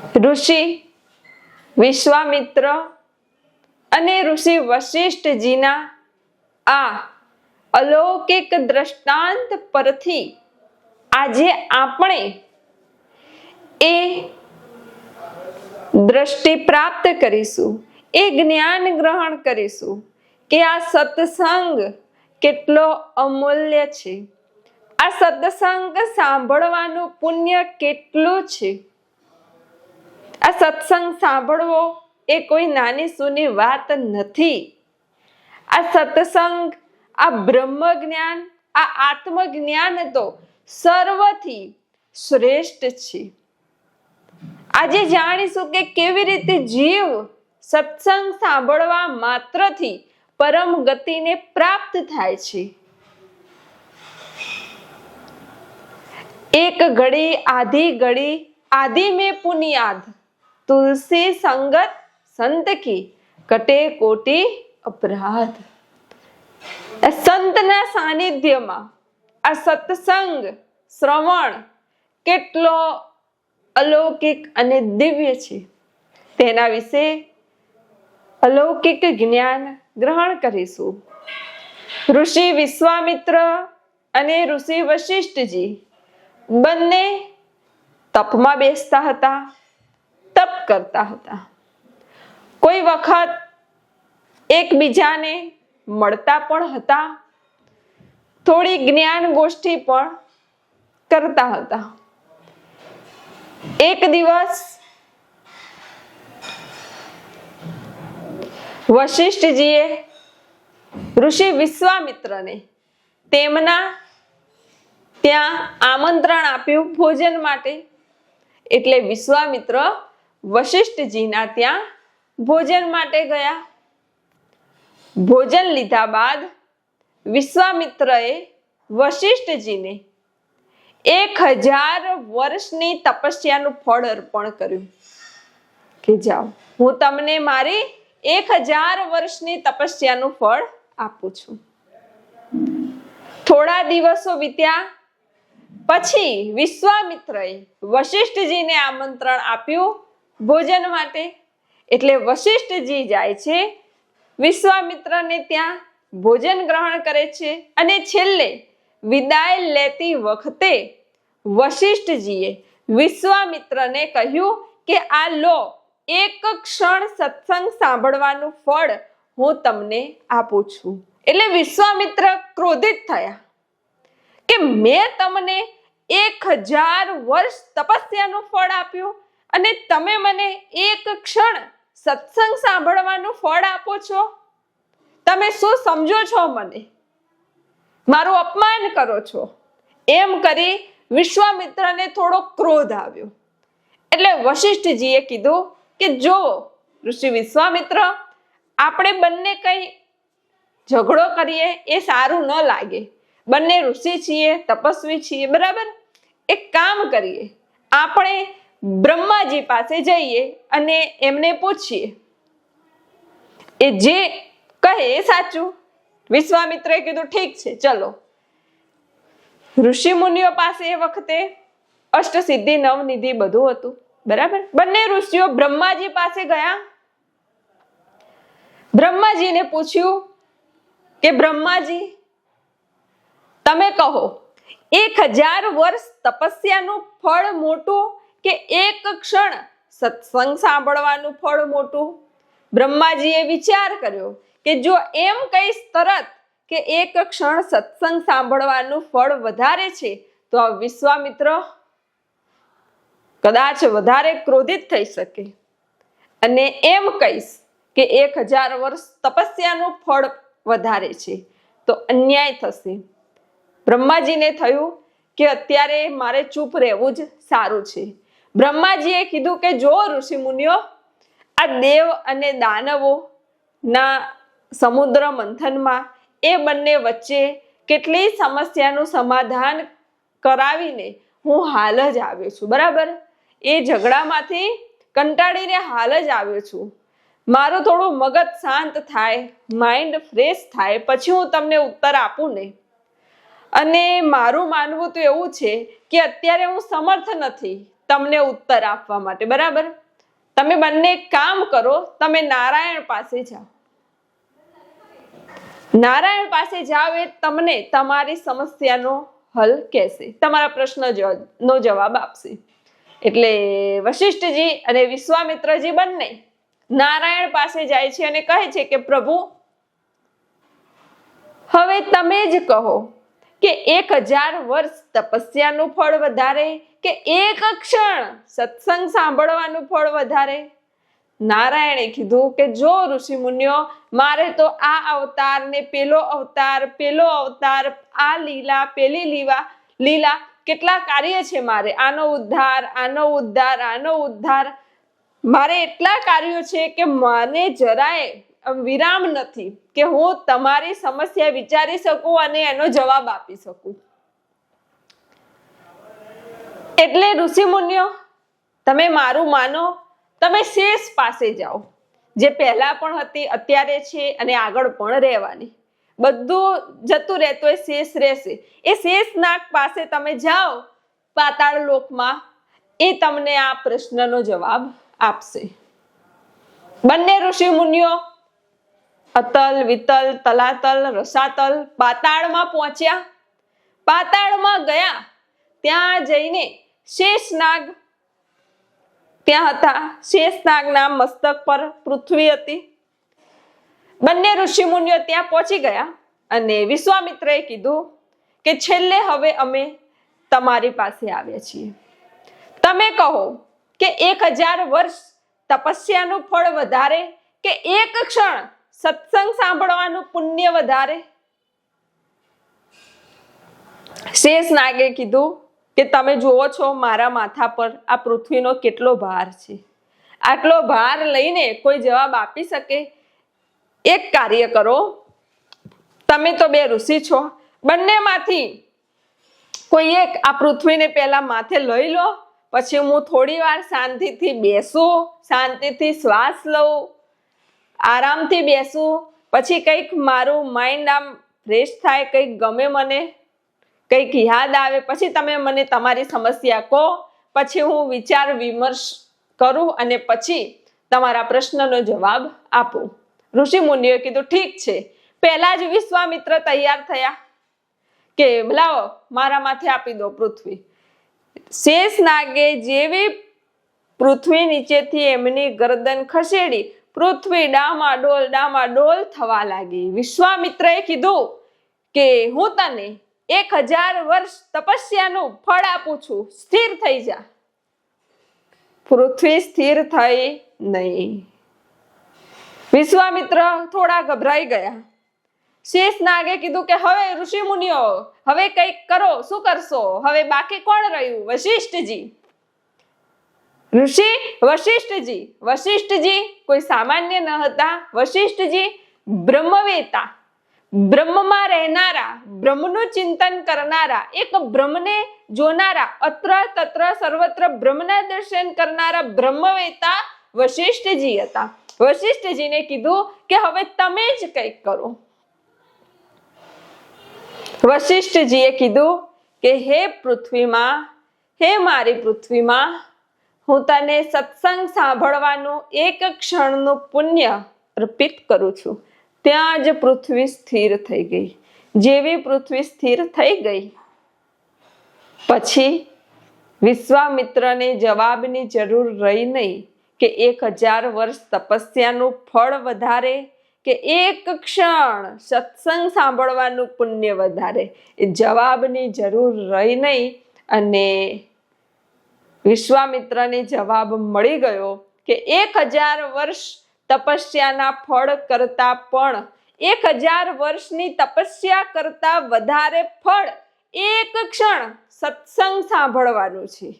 ઋષિ, વિશ્વામિત્ર અને ઋષિ વશિષ્ઠજીના આ અલૌકિક દ્રષ્ટાંત પરથી આજે આપણે એ દ્રષ્ટિ પ્રાપ્ત કરીશું, એ જ્ઞાન ગ્રહણ કરીશું કે આ સત્સંગ કેટલો અમૂલ્ય છે. આ સત્સંગ સાંભળવાનું પુણ્ય કેટલું છે? આ સત્સંગ સાંભળવો એ કોઈ નાની સૂની વાત નથી. આ સત્સંગ, આ બ્રહ્મ જ્ઞાન આ આત્મજ્ઞાન તો સર્વથી શ્રેષ્ઠ છે. આજે જાણીશું કે કેવી રીતે જીવ સત્સંગ સાંભળવા માત્રથી પરમ ગતિને પ્રાપ્ત થાય છે. એક ઘડી, આધી ઘડી, આધી મેં પુનિયાદ. તુલસી સંગત સંત કી કટે કોટી અપરાધ. સંતના સાનિધ્યમાં આ સત્સંગ, શ્રવણ કેટલો અલૌકિક અને દિવ્ય છે. તેના વિશે અલૌકિક જ્ઞાન ગ્રહણ કરીશું. ઋષિ વિશ્વામિત્ર અને ઋષિ વશિષ્ઠજી બંને તપમાં બેસતા હતા. તપ કરતા હતા. કોઈ વખત એકબીજાને મળતા પણ હતા, થોડી જ્ઞાન ગોષ્ઠી પણ કરતા હતા. એક દિવસ વશિષ્ઠજીએ ઋષિ વિશ્વામિત્રને તેમના ત્યાં આમંત્રણ આપ્યું ભોજન માટે. એટલે વિશ્વામિત્ર વશિષ્ઠજીના ત્યાં ભોજન માટે ગયા. ભોજન લીધા બાદ વિશ્વામિત્રએ વશિષ્ઠજીને એક હજાર વર્ષની તપસ્યાનું ફળ અર્પણ કર્યું કે જાઓ, હું તમને મારી એક હજાર વર્ષની તપસ્યાનું ફળ આપું છું. થોડા દિવસો વીત્યા, પછી વિશ્વામિત્રએ વશિષ્ઠજીને આમંત્રણ આપ્યું ભોજન માટે. એટલે વશિષ્ઠજી જાય છે. વિશ્વામિત્રને ત્યાં ભોજન ગ્રહણ કરે છે અને છેલ્લે વિદાય લેતી વખતે વશિષ્ઠજીએ વિશ્વામિત્રને કહ્યું કે, આ લો, એક ક્ષણ સત્સંગ સાંભળવાનું ફળ હું તમને આપું છું. એટલે વિશ્વામિત્ર ક્રોધિત થયા કે, મેં તમને એક હજાર વર્ષ તપસ્યાનું ફળ આપ્યું. અને તમે મને એક ક્ષણ સત્સંગ સાંભળવાનું ફળ આપો છો? તમે શું સમજો છો મને? મારું અપમાન કરો છો. એમ કરી વિશ્વામિત્રને થોડો ક્રોધ આવ્યો. એટલે વશિષ્ઠજીએ કીધું કે જો, ઋષિ વિશ્વામિત્ર, આપણે બંને કંઈ ઝઘડો કરીએ એ સારું ન લાગે. બંને ઋષિ છીએ, તપસ્વી છીએ, બરાબર? એક કામ કરીએ. આપણે બ્રહ્માજી પાસે જઈએ અને એમને પૂછીએ. એ જે કહે એ સાચું? વિશ્વામિત્રએ કીધું, ઠીક છે, ચલો. ઋષિ મુનિઓ પાસે એ વખતે અષ્ટસિદ્ધિ, નવનિધિ બધું હતું. બરાબર? બંને ઋષિઓ બ્રહ્માજી પાસે ગયા. બ્રહ્માજીને પૂછ્યું કે, બ્રહ્માજી, તમે કહો, એક હજાર વર્ષ તપસ્યાનું ફળ મોટું કે એક ક્ષણ સત્સંગ સાંભળવાનું ફળ મોટું? બ્રહ્માજીએ વિચાર કર્યો કે જો એમ કહીશ તરત કે એક ક્ષણ સત્સંગ સાંભળવાનું ફળ વધારે છે, તો આ વિશ્વામિત્ર કદાચ વધારે ક્રોધિત થઈ શકે. અને એમ કહીશ કે એક હજાર વર્ષ તપસ્યાનું ફળ વધારે છે, તો અન્યાય થશે. બ્રહ્માજીને થયું કે અત્યારે મારે ચૂપ રહેવું જ સારું છે. બ્રહ્માજીએ કીધું કે જો ઋષિ મુનિઓ આ દેવ અને દાનવો ના સમુદ્ર મંથનમાં એ બંને વચ્ચે કેટલી સમસ્યાનું સમાધાન કરાવીને હું હાલ જ આવ્યો છું, બરાબર? એ ઝઘડામાંથી કંટાળીને હાલ જ આવ્યો છું. મારું થોડું મગજ શાંત થાય માઇન્ડ ફ્રેશ થાય, પછી હું તમને ઉત્તર આપું ને. અને મારું માનવું તો એવું છે કે અત્યારે હું સમર્થ નથી. તમને ઉત્તર આપવા માટે, બરાબર? તમે બંને કામ કરો, તમે નારાયણ પાસે જાઓ. નારાયણ પાસે જાઓ એ તમને તમારી સમસ્યાનો હલ કહેશે, તમારા પ્રશ્ન નો જવાબ આપશે. એટલે વશિષ્ઠજી અને વિશ્વામિત્રજી બંને નારાયણ પાસે જાય છે અને કહે છે કે, પ્રભુ, હવે તમે જ કહો કે એક હજાર વર્ષ તપસ્યાનું ફળ વધારે કે એક ક્ષણ સત્સંગ સાંભળવાનું ફળ વધારે? નારાયણે કીધું કે જો ઋષિ મુનિઓ, મારે તો આ અવતાર ને પેલો અવતાર પેલો અવતાર, આ લીલા, પેલી લીવા, લીલા કેટલા કાર્ય છે મારે? આનો ઉદ્ધાર આનો ઉદ્ધાર આનો ઉદ્ધાર. મારે એટલા કાર્યો છે કે મને જરાય વિરામ નથી કે હું તમારી સમસ્યા વિચારી શકું અને એનો જવાબ આપી શકું. એટલે ઋષિ મુનિઓ, તમે મારું માનો, તમે શેષ પાસે જાઓ, જે પહેલા પણ હતી, અત્યારે છે અને આગળ પણ રહેવાની. બધું જતું રહેતું એ શેષ રહેશે. એ શેષ નાગ પાસે તમે જાઓ, પાતાળ લોકમાં, એ તમને આ પ્રશ્નનો જવાબ આપશે. બંને ઋષિ મુનિઓ, અતલ, વિતલ, તલાતલ, રસાતલ, પાતાળમાં પહોંચ્યા. પાતાળમાં ગયા. ત્યાં જઈને શેષનાગ. ત્યાં હતા. શેષનાગના મસ્તક પર પૃથ્વી હતી. બંને ઋષિ મુનિઓ ત્યાં પહોંચી ગયા અને વિશ્વામિત્રએ કીધું કે છેલ્લે હવે અમે તમારી પાસે આવ્યા છીએ. તમે કહો કે એક હજાર વર્ષ તપસ્યાનું ફળ વધારે કે એક ક્ષણ સત્સંગ સાંભળવાનું પુણ્ય વધારે? શેષ નાગે કીધું કે તમે જુઓ છો મારા માથા પર આ પૃથ્વીનો કેટલો ભાર છે. આટલો ભાર લઈને કોઈ જવાબ આપી શકે? એક કાર્ય કરો. તમે તો બે ઋષિ છો. બંનેમાંથી કોઈ એક આ પૃથ્વીને પહેલા માથે લઈ લો, પછી હું થોડી વાર શાંતિથી બેસું, શાંતિથી શ્વાસ લઉં, આરામથી બેસું, પછી કંઈક મારું માઇન્ડ આમ ફ્રેશ થાય, કંઈક ગમે મને. કંઈક યાદ આવે, પછી તમે મને તમારી સમસ્યા કહો, પછી હું વિચાર વિમર્શ કરું અને પછી તમારા પ્રશ્નનો જવાબ આપું. ઋષિ મુનિએ કીધું, ઠીક છે. પહેલા જ વિશ્વામિત્ર તૈયાર થયા કે, લાવો, મારા માથે આપી દો પૃથ્વી. શેષ નાગે જેવી પૃથ્વી નીચેથી એમની ગરદન ખસેડી, પૃથ્વી ડામાડોલ ડામાડોલ થવા લાગી. વિશ્વામિત્રએ કીધું કે, હું તને એક હજાર વર્ષ તપસ્યાનું ફળ આપું છું. સ્થિર થઈ જા. પૃથ્વી સ્થિર થઈ નહીં. વિશ્વામિત્ર થોડા ગભરાઈ ગયા. શેષ નાગે કીધું કે, હવે ઋષિ મુનિઓ હવે કંઈક કરો, શું કરશો? હવે બાકી કોણ રહ્યું? વશિષ્ઠજી. ઋષિ, વશિષ્ઠજી વશિષ્ઠજી, કોઈ સામાન્ય ન હતા. વશિષ્ઠજી બ્રહ્મવેતા. બ્રહ્મમાં રહેનારા, બ્રહ્મનું ચિંતન કરનારા, એક બ્રહ્મને જોનારા અત્ર તત્ર સર્વત્ર બ્રહ્મના દર્શન કરનારા બ્રહ્મવેતા વશિષ્ઠજી હતા. વશિષ્ઠજીને કીધું કે હવે તમે જ કંઈક કરો. વશિષ્ઠજીએ કીધું કે, હે પૃથ્વીમાં, હે મારી પૃથ્વીમાં, હું તને સત્સંગ સાંભળવાનું એક ક્ષણનું પુણ્ય અર્પિત કરું છું. ત્યાં જ પૃથ્વી સ્થિર થઈ ગઈ. જેવી પૃથ્વી સ્થિર થઈ ગઈ, પછી વિશ્વામિત્રને જવાબની જરૂર રહી નહીં કે એક હજાર વર્ષ તપસ્યાનું ફળ વધારે કે એક ક્ષણ સત્સંગ સાંભળવાનું પુણ્ય વધારે, એ જવાબની જરૂર રહી નહીં અને વિશ્વામિત્રને જવાબ મળી ગયો કે એક હજાર વર્ષ તપસ્યાના ફળ કરતા પણ એક હજાર વર્ષની તપસ્યા કરતા વધારે ફળ એક ક્ષણ સત્સંગ સાંભળવાનું છે.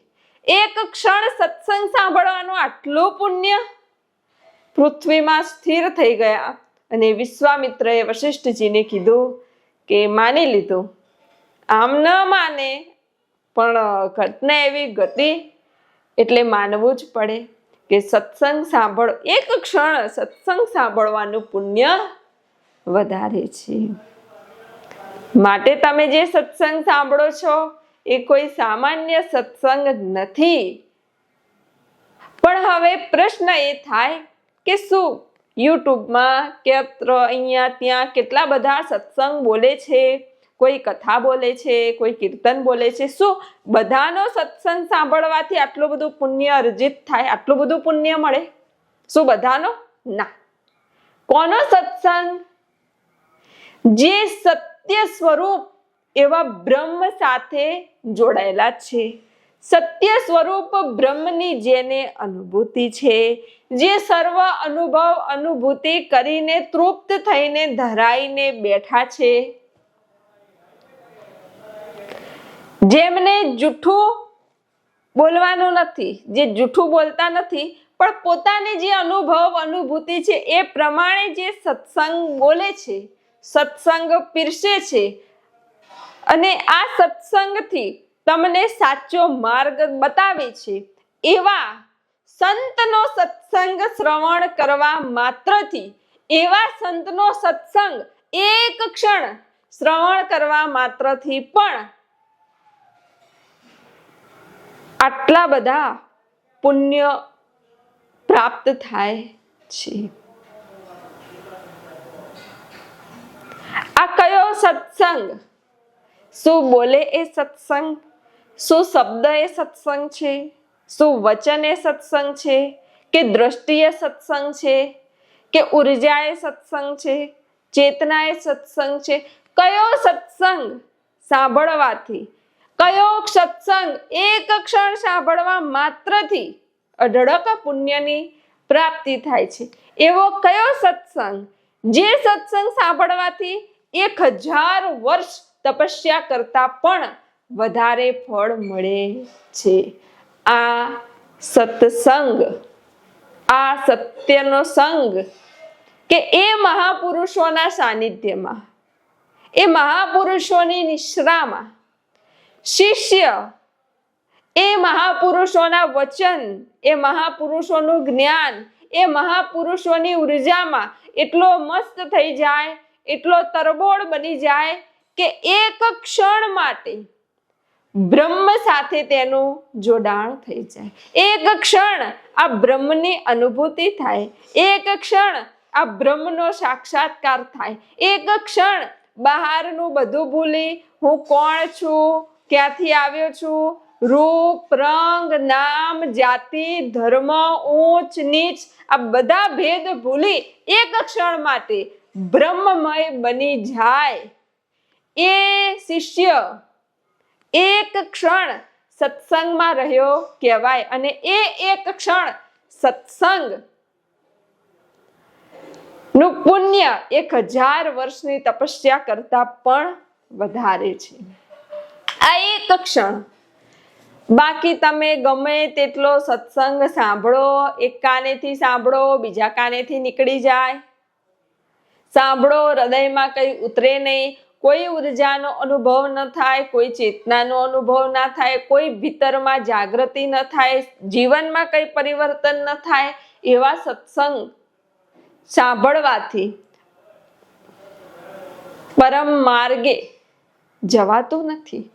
એક ક્ષણ સત્સંગ સાંભળવાનું આટલું પુણ્ય? પૃથ્વીમાં સ્થિર થઈ ગયા અને વિશ્વામિત્રએ વશિષ્ઠજીને કીધું કે માની લીધું. આમ ન માને પણ ઘટના એવી ગતિ એટલે માનવું જ પડે. કે સત્સંગ સાંભળ, એક ક્ષણ સત્સંગ સાંભળવાનું પુણ્ય વધારે છે. માટે તમે જે સત્સંગ સાંભળો છો, એ કોઈ સામાન્ય સત્સંગ નથી. પણ હવે પ્રશ્ન એ થાય કે શું? યુટ્યુબમાં કે અહીંયા, ત્યાં કેટલા બધા સત્સંગ બોલે છે? કોઈ કથા બોલે છે, કોઈ કીર્તન બોલે છે. શું બધાનો સત્સંગ સાંભળવાથી આટલું બધું પુણ્ય અર્જિત થાય, આટલું બધું પુણ્ય મળે? શું બધાનો? ના. કોનો સત્સંગ? જે સત્ય સ્વરૂપ એવા બ્રહ્મ સાથે જોડાયેલા છે. સત્ય સ્વરૂપ બ્રહ્મની જેને અનુભૂતિ છે, જે સર્વ અનુભવ અનુભૂતિ કરીને તૃપ્ત થઈને ધરાઈને બેઠા છે. જેમને જૂઠું બોલવાનું નથી, જે જૂઠું બોલતા નથી, પણ પોતાને જે અનુભવ, અનુભૂતિ છે, એ પ્રમાણે જે સત્સંગ બોલે છે, સત્સંગ પીરસે છે, અને આ સત્સંગથી તમને સાચો માર્ગ બતાવે છે, એવા સંતનો સત્સંગ શ્રવણ કરવા માત્રથી, એવા સંતનો સત્સંગ એક ક્ષણ શ્રવણ કરવા માત્રથી પણ આટલા બધા પુણ્ય પ્રાપ્ત થાય છે. આ કયો સત્સંગ? શું બોલે એ સત્સંગ? શું શબ્દ એ સત્સંગ છે? શું વચન એ સત્સંગ છે? કે દ્રષ્ટિએ સત્સંગ છે? કે ઊર્જા એ સત્સંગ છે? ચેતના એ સત્સંગ છે? કયો સત્સંગ સાંભળવાથી કયો સત્સંગ એક ક્ષણ સાંભળવા માત્રથી અઢળક પુણ્યની પ્રાપ્તિ થાય છે? એવો કયો સત્સંગ જે સત્સંગ સાંભળવાથી એક હજાર વર્ષ તપસ્યા કરતા પણ વધારે ફળ મળે છે? આ સત્સંગ, આ સત્યનો સંગ કે એ મહાપુરુષોના સાનિધ્યમાં? એ મહાપુરુષોની નિશ્રામાં શિષ્ય એ મહાપુરુષોના વચન, એ મહાપુરુષોનું જ્ઞાન, એ મહાપુરુષોની ઉર્જામાં એટલો મસ્ત થઈ જાય, એટલો તરબોળ બની જાય કે એક ક્ષણ માટે બ્રહ્મ સાથે તેનું જોડાણ થઈ જાય. એક ક્ષણ આ બ્રહ્મની અનુભૂતિ થાય, એક ક્ષણ આ બ્રહ્મનો સાક્ષાત્કાર થાય, એક ક્ષણ બહારનું બધું ભૂલી હું કોણ છું ક્યાંથી આવ્યો છું? રૂપ, રંગ, નામ, જાતિ, ધર્મ, ઊંચ, નીચ, આ બધા ભેદ ભૂલી એક ક્ષણ માટે બ્રહ્મમય બની જાય. એ શિષ્ય એક ક્ષણ સત્સંગમાં રહ્યો કહેવાય અને એ એક ક્ષણ સત્સંગનું પુણ્ય એક હજાર વર્ષની તપસ્યા કરતા પણ વધારે છે. આ એક ક્ષણ. બાકી તમે ગમે તેટલો સત્સંગ સાંભળો, એક કાનેથી સાંભળો, બીજા કાનેથી નીકળી જાય. સાંભળો, હૃદયમાં કઈ ઉતરે નહીં. કોઈ ઉર્જાનો અનુભવ ન થાય, કોઈ ચેતનાનો અનુભવ ના થાય, કોઈ ભીતરમાં જાગૃતિ ન થાય, જીવનમાં કઈ પરિવર્તન ન થાય એવા સત્સંગ સાંભળવાથી પરમ માર્ગે જવાતું નથી.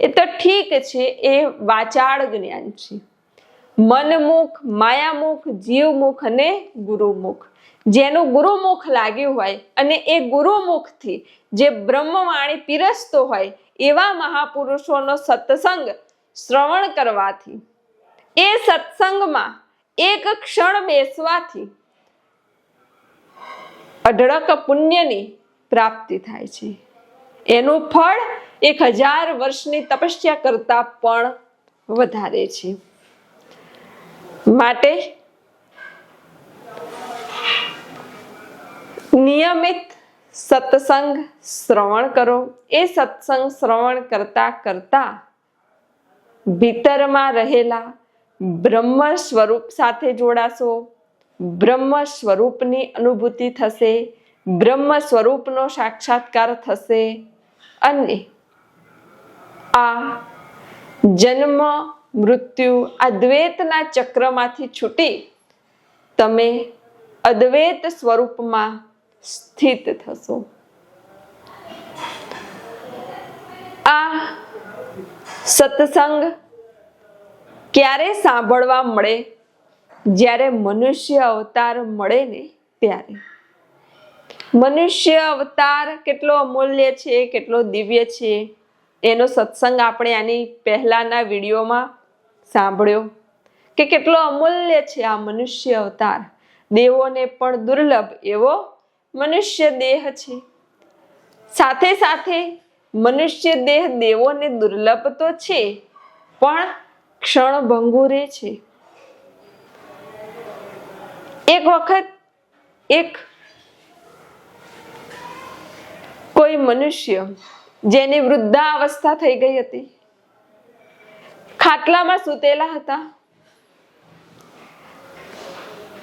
એ તો ઠીક છે, એ વાચાળ જ્ઞાન છે. મનમુખ, માયામુખ, જીવમુખ અને ગુરુમુખ. જેનું ગુરુમુખ લાગ્યું હોય અને એ ગુરુમુખથી જે બ્રહ્મવાણી પીરસતો હોય, એવા મહાપુરુષોનો સત્સંગ શ્રવણ કરવાથી, એ સત્સંગમાં એક ક્ષણ બેસવાથી અઢળક પુણ્યની પ્રાપ્તિ થાય છે. એનું ફળ એક હજાર વર્ષની તપસ્યા કરતા પણ વધારે છે. માટે નિયમિત સત્સંગ શ્રવણ કરો. એ સત્સંગ શ્રવણ કરતા કરતા ભીતરમાં રહેલા બ્રહ્મ સ્વરૂપ સાથે જોડાશો. બ્રહ્મ સ્વરૂપની અનુભૂતિ થશે. બ્રહ્મ સ્વરૂપનો સાક્ષાત્કાર થશે. અને આ જન્મ, મૃત્યુ આ દ્વૈતના ચક્રમાંથી છૂટી તમે અદ્વૈત સ્વરૂપમાં સ્થિત થશો. આ સત્સંગ ક્યારે સાંભળવા મળે? જ્યારે મનુષ્ય અવતાર મળે ને ત્યારે. મનુષ્ય અવતાર કેટલો અમૂલ્ય છે, કેટલો દિવ્ય છે? એનો સત્સંગ આપણે આની પહેલાના વિડીયોમાં સાંભળ્યો કે કેટલો અમૂલ્ય છે આ મનુષ્ય અવતાર. દેવોને પણ દુર્લભ એવો મનુષ્ય દેહ છે. સાથે સાથે મનુષ્ય દેહ દેવોને દુર્લભ તો છે, પણ ક્ષણભંગુરે છે. એક વખત એક કોઈ મનુષ્ય જેની વૃદ્ધાવસ્થા થઈ ગઈ હતી. ખાટલામાં સૂતેલા હતા.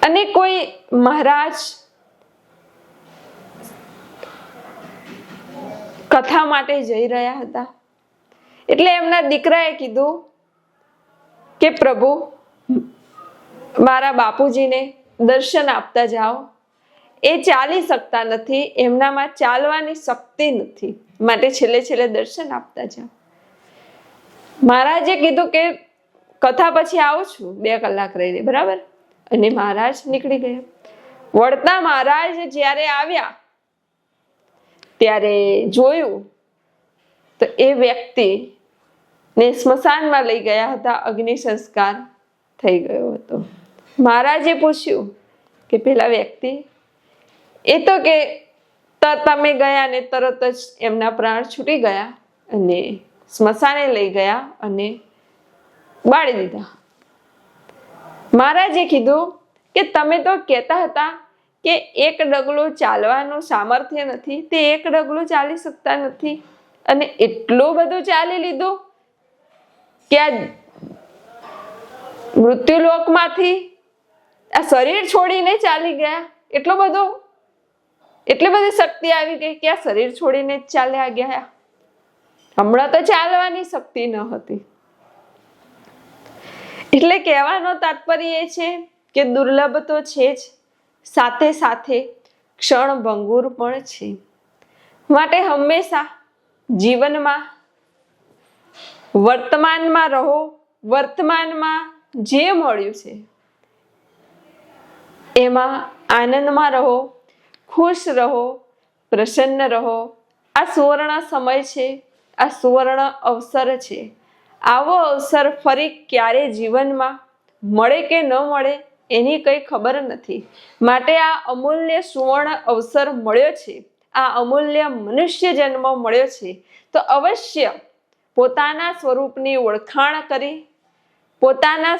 અને કોઈ મહારાજ કથા માટે જઈ રહ્યા હતા. એટલે એમના દીકરાએ કીધું કે, પ્રભુ, મારા બાપુજીને દર્શન આપતા જાઓ. એ ચાલી શકતા નથી, એમનામાં ચાલવાની શક્તિ નથી. માટે છેલ્લે છેલ્લે દર્શન આપતા જાઓ. મહારાજે કીધું કે કથા પછી આવું છું, બે કલાક રહીને, બરાબર? અને મહારાજ નીકળી ગયા. વળતા મહારાજ જ્યારે આવ્યા, ત્યારે જોયું તો એ વ્યક્તિ ને સ્મશાનમાં લઈ ગયા હતા, અગ્નિ સંસ્કાર થઈ ગયો હતો. મહારાજે પૂછ્યું કે પેલા વ્યક્તિ, એ તો કે ત- તમે ગયા ને તરત જ એમના પ્રાણ છૂટી ગયા અને સ્મશાને લઈ ગયા અને બાળી દીધા. મહારાજે કીધું કે તમે તો કહેતા હતા કે એક ડગલું ચાલવાનું સામર્થ્ય નથી, તે એક ડગલું ચાલી શકતા નથી અને એટલું બધું ચાલી લીધું કે આ મૃત્યુલોકમાંથી આ શરીર છોડીને ચાલી ગયા. એટલો બધો એટલી બધી શક્તિ આવી ગઈ કે આ શરીર છોડીને જ ચાલ્યા ગયા. હમણાં તો ચાલવાની શક્તિ ન હતી. એટલે કહેવાનો તાત્પર્ય એ છે કે દુર્લભ તો છે જ. સાથે સાથે ક્ષણ ભંગુર પણ છે. માટે હંમેશા જીવનમાં, વર્તમાનમાં રહો, વર્તમાનમાં જે મળ્યું છે, એમાં આનંદમાં રહો ખુશ રહો, પ્રસન્ન રહો. આ સુવર્ણ સમય છે, આ સુવર્ણ અવસર છે. આવો અવસર ફરી ક્યારે જીવનમાં? મળે કે ન મળે એની કંઈ ખબર નથી. માટે આ અમૂલ્ય સુવર્ણ અવસર મળ્યો છે. આ અમૂલ્ય મનુષ્ય જન્મ મળ્યો છે. તો અવશ્ય પોતાના સ્વરૂપની ઓળખાણ કરી, પોતાના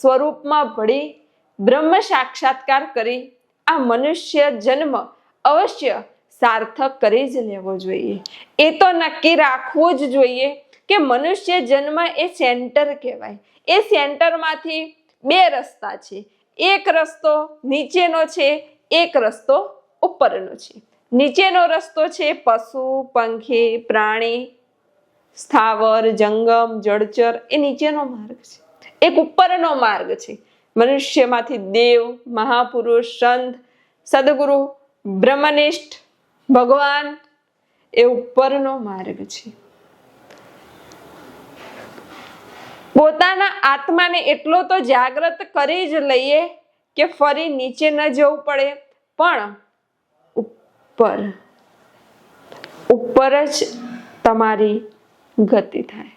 સ્વરૂપમાં ભળી બ્રહ્મ સાક્ષાત્કાર કરી આ મનુષ્ય જન્મ અવશ્ય સાર્થક કરી જ લેવો જોઈએ. એ તો નક્કી રાખવું જ જોઈએ કે મનુષ્ય જન્મ એ સેન્ટર કહેવાય. એ સેન્ટરમાંથી બે રસ્તા છે. એક રસ્તો નીચેનો છે, એક રસ્તો ઉપરનો છે. નીચેનો રસ્તો છે પશુ, પંખી, પ્રાણી, સ્થાવર, જંગમ, જળચર, એ નીચેનો માર્ગ છે. એક ઉપરનો માર્ગ છે. મનુષ્યમાંથી દેવ, મહાપુરુષ, સંત, સદગુરુ, બ્રહ્મનિષ્ઠ, ભગવાન એ ઉપરનો માર્ગ છે. પોતાના આત્માને એટલો તો જાગ્રત કરી જ લઈએ કે ફરી નીચે ન જવું પડે, પણ ઉપર ઉપર જ તમારી ગતિ થાય.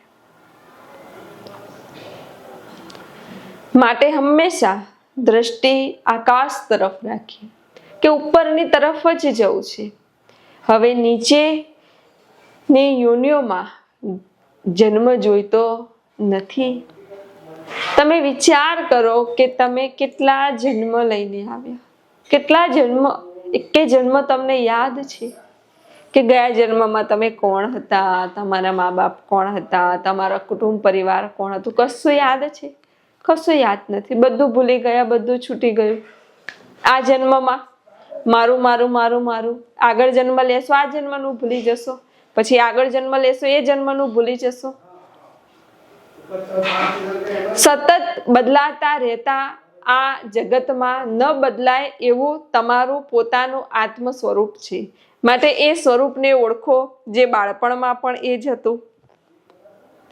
માટે હંમેશા દ્રષ્ટિ આકાશ તરફ રાખીએ કે ઉપરની તરફ જ જવું છે. હવે નીચેની યોનિઓમાં જન્મ જોઈતો નથી. તમે વિચાર કરો કે તમે કેટલા જન્મ લઈને આવ્યા? કેટલા જન્મ, એકે જન્મ તમને યાદ છે? કે ગયા જન્મમાં તમે કોણ હતા? તમારા મા બાપ કોણ હતા? તમારા કુટુંબ પરિવાર કોણ હતું? કશું યાદ છે? કશું યાદ નથી. બધું ભૂલી ગયા, બધું છૂટી ગયું. આ જન્મમાં મારું મારું મારું મારું. આગળ જન્મ લેશો, આ જન્મનું ભૂલી જશો. પછી આગળ જન્મ લેશો, એ જન્મનું ભૂલી જશો. સતત બદલાતા રહેતા આ જગતમાં ન બદલાય એવું તમારું પોતાનું આત્મ સ્વરૂપ છે. માટે એ સ્વરૂપને ઓળખો, જે બાળપણમાં પણ એ જ હતું.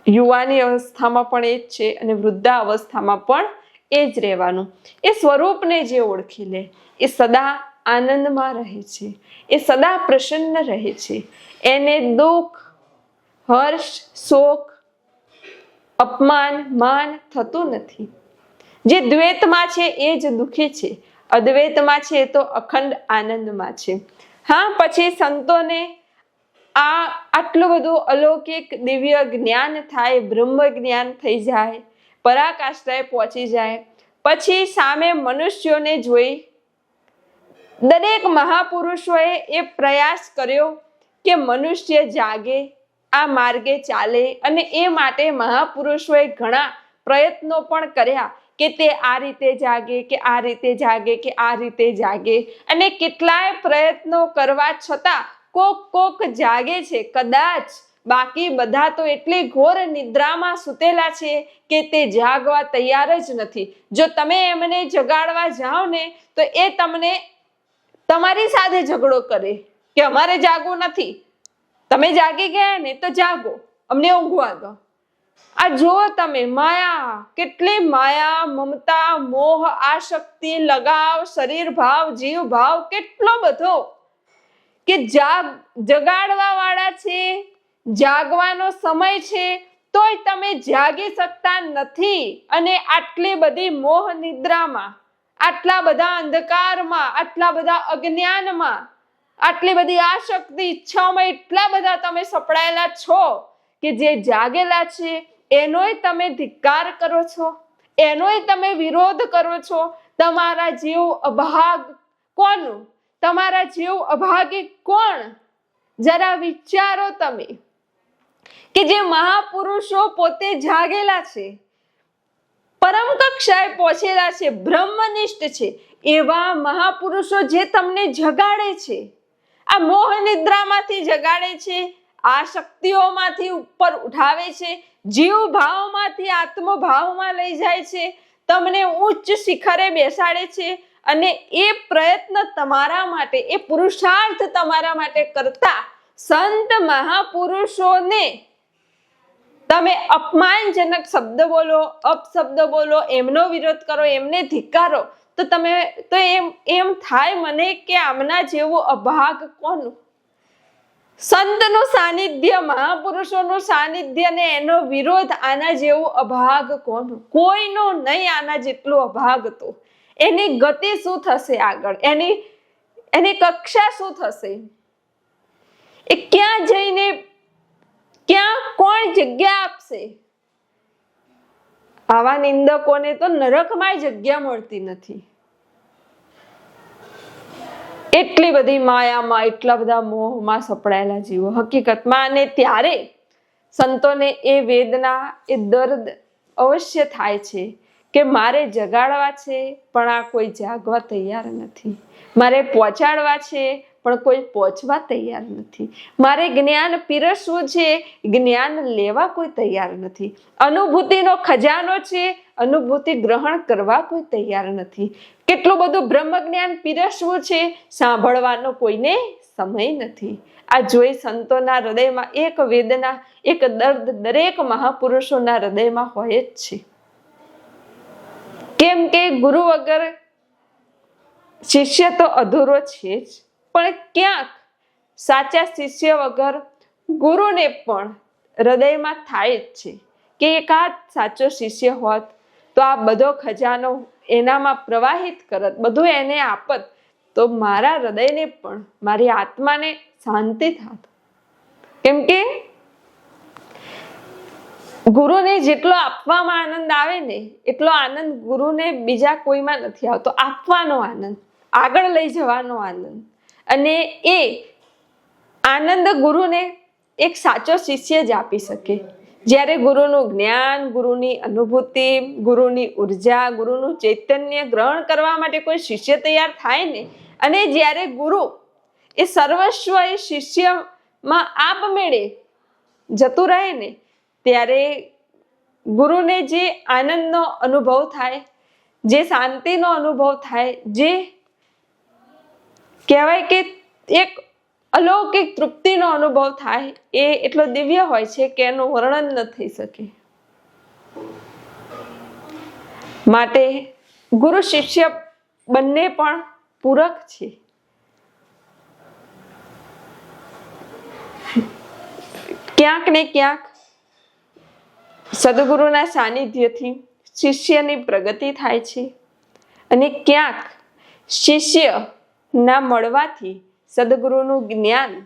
યુવાની અવસ્થામાં પણ એ જ છે અને વૃદ્ધા અવસ્થામાં પણ એ જ રહેવાનું. એ સ્વરૂપને જે ઓળખી લે, એ સદા આનંદમાં રહે છે, એ સદા પ્રસન્ન રહે છે. એને દુઃખ, હર્ષ, શોક, અપમાન, માન થતું નથી. જે દ્વૈતમાં છે એ જ દુઃખી છે. અદ્વૈતમાં છે એ તો અખંડ આનંદમાં છે. હા, પછી સંતોને આ આટલું બધું અલૌકિક દિવ્ય જ્ઞાન થાય, બ્રહ્મ જ્ઞાન થઈ જાય, પરાકાષ્ઠાએ પહોંચી જાય, પછી સામે મનુષ્યોને જોઈ દરેક મહાપુરુષોએ એ પ્રયાસ કર્યો કે મનુષ્ય જાગે, આ માર્ગે ચાલે અને એ માટે મહાપુરુષોએ ઘણા પ્રયત્નો પણ કર્યા કે તે આ રીતે જાગે, કે આ રીતે જાગે, કે આ રીતે જાગે અને કેટલાય પ્રયત્નો કરવા છતાં કોક કોક જાગે છે. કદાચ બાકી બધા તો એટલી ઘોર નિદ્રામાં સૂતેલા છે કે તે જાગવા તૈયાર જ નથી. જો તમે એમને જગાડવા જાઓ ને, તો એ તમને તમારી સાથે ઝઘડો કરે કે અમારે જાગવું નથી. તમે જાગી ગયા ને તો જાગો. અમને ઊંઘવા દો આ જો તમે, માયા, કેટલી માયા, મમતા, મોહ, આશક્તિ, લગાવ શરીર ભાવ જીવ ભાવ કેટલો બધો કે જાગ જગાડવા વાળા છે, જાગવાનો સમય છે, તોય તમે જાગી શકતા નથી અને આટલી બધી મોહ નિદ્રામાં, આટલા બધા અંધકારમાં, આટલા બધા અજ્ઞાનમાં, આટલી બધી આશક્તિ ઈચ્છાઓમાં એટલા બધા તમે સપડાયેલા છો કે જે જાગેલા છે, એનોય તમે ધિક્કાર કરો છો, એનોય તમે વિરોધ કરો છો, તમારા જીવ અભાગ કોનું? તમારા જેવું અભાગી કોણ? જરા વિચારો તમે. કે જે મહાપુરુષો પોતે જાગેલા છે, પરમ કક્ષાએ પહોંચેલા છે, બ્રહ્મનિષ્ઠ છે, એવા મહાપુરુષો જે તમને જગાડે છે, આ મોહ નિદ્રામાંથી જગાડે છે, આ શક્તિઓમાંથી ઉપર ઉઠાવે છે, જીવ ભાવમાંથી આત્મભાવમાં લઈ જાય છે, તમને ઉચ્ચ શિખરે બેસાડે છે અને એ પ્રયત્ન તમારા માટે, એ પુરુષાર્થ તમારા માટે કરતા સંત મહાપુરુષોને તમે અપમાનજનક શબ્દ બોલો, અપશબ્દ બોલો, એમનો વિરોધ કરો, એમને ધિક્કારો, તો તમે, તો એમ એમ થાય મને કે આમના જેવો અભાગ કોનું? સંતનું સાનિધ્ય, મહાપુરુષોનું સાનિધ્ય ને એનો વિરોધ આના જેવું અભાગ કોનું? કોઈનો નહીં આના જેટલું અભાગ તો. એની ગતિ શું થશે આગળ? એની એની કક્ષા શું થશે? એ ક્યાં જઈને, ક્યાં કોણ જગ્યા આપશે? આવા નિંદકોને તો નરકમાં જગ્યા મળતી નથી. એટલી બધી માયામાં, એટલા બધા મોહમાં સપડાયેલા જીવો. હકીકતમાં અને ત્યારે સંતોને એ વેદના, એ દર્દ અવશ્ય થાય છે. કે મારે જગાડવા છે, પણ આ કોઈ જાગવા તૈયાર નથી. મારે પહોંચાડવા છે, પણ કોઈ પહોંચવા તૈયાર નથી. મારે જ્ઞાન પીરસવું છે, જ્ઞાન લેવા કોઈ તૈયાર નથી. અનુભૂતિનો ખજાનો છે, અનુભૂતિ ગ્રહણ કરવા કોઈ તૈયાર નથી. કેટલું બધું બ્રહ્મ જ્ઞાન પીરસવું છે, સાંભળવાનો કોઈને સમય નથી. આ જોઈ સંતોના હૃદયમાં એક વેદના, એક દર્દ દરેક મહાપુરુષોના હૃદયમાં હોય જ છે. કેમ કે ગુરુ વગર શિષ્ય તો અધૂરો છે જ. પણ ક્યાંક સાચા શિષ્ય વગર ગુરુને પણ હૃદયમાં થાય જ છે કે એકાદ સાચો શિષ્ય હોત તો આ બધો ખજાનો એનામાં પ્રવાહિત કરત, બધું એને આપત તો મારા હૃદયને પણ, મારી આત્માને શાંતિ થાત. કેમ કે ગુરુને જેટલો આપવામાં આનંદ આવે ને, એટલો આનંદ ગુરુને બીજા કોઈમાં નથી આવતો. આપવાનો આનંદ, આગળ લઈ જવાનો આનંદ. અને એ આનંદ ગુરુને એક સાચો શિષ્ય જ આપી શકે. જ્યારે ગુરુનું જ્ઞાન, ગુરુની અનુભૂતિ, ગુરુની ઊર્જા, ગુરુનું ચૈતન્ય ગ્રહણ કરવા માટે કોઈ શિષ્ય તૈયાર થાય ને, અને જ્યારે ગુરુ એ સર્વસ્વ એ શિષ્યમાં આપમેળે જતું રહે ને ત્યારે ગુરુને જે આનંદનો અનુભવ થાય, જે શાંતિનો અનુભવ થાય, જે કહેવાય કે એક અલૌકિક તૃપ્તિનો અનુભવ થાય, એ એટલો દિવ્ય હોય છે કે એનું વર્ણન ન થઈ શકે. માટે ગુરુ શિષ્ય બંને પણ પૂરક છે. ક્યાંક ને ક્યાંક સદગુરુના સાનિધ્યથી શિષ્યની પ્રગતિ થાય છે અને ક્યાંક શિષ્ય ના મળવાથી સદગુરુનું જ્ઞાન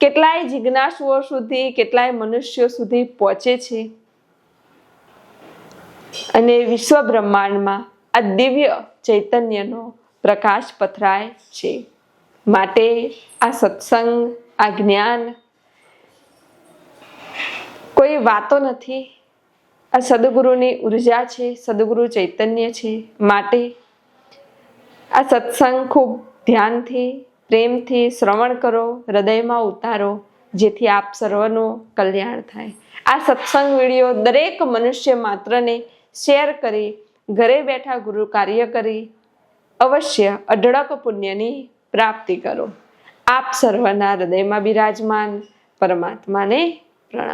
કેટલાય જિજ્ઞાસુઓ સુધી, કેટલાય મનુષ્યો સુધી પહોંચે છે. અને વિશ્વ બ્રહ્માંડમાં આ દિવ્ય ચૈતન્યનો પ્રકાશ પથરાય છે. માટે આ સત્સંગ, આ જ્ઞાન કોઈ વાતો નથી. આ સદગુરુની ઊર્જા છે, સદગુરુ ચૈતન્ય છે માટે. આ સત્સંગ ખૂબ ધ્યાનથી, પ્રેમથી શ્રવણ કરો, હૃદયમાં ઉતારો, જેથી આપ સર્વનું કલ્યાણ થાય. આ સત્સંગ વીડિયો દરેક મનુષ્ય માત્રને શેર કરી, ઘરે બેઠા ગુરુ કાર્ય કરી, અવશ્ય અઢળક પુણ્યની પ્રાપ્તિ કરો. આપ સર્વના હૃદયમાં બિરાજમાન પરમાત્માને પ્રણામ.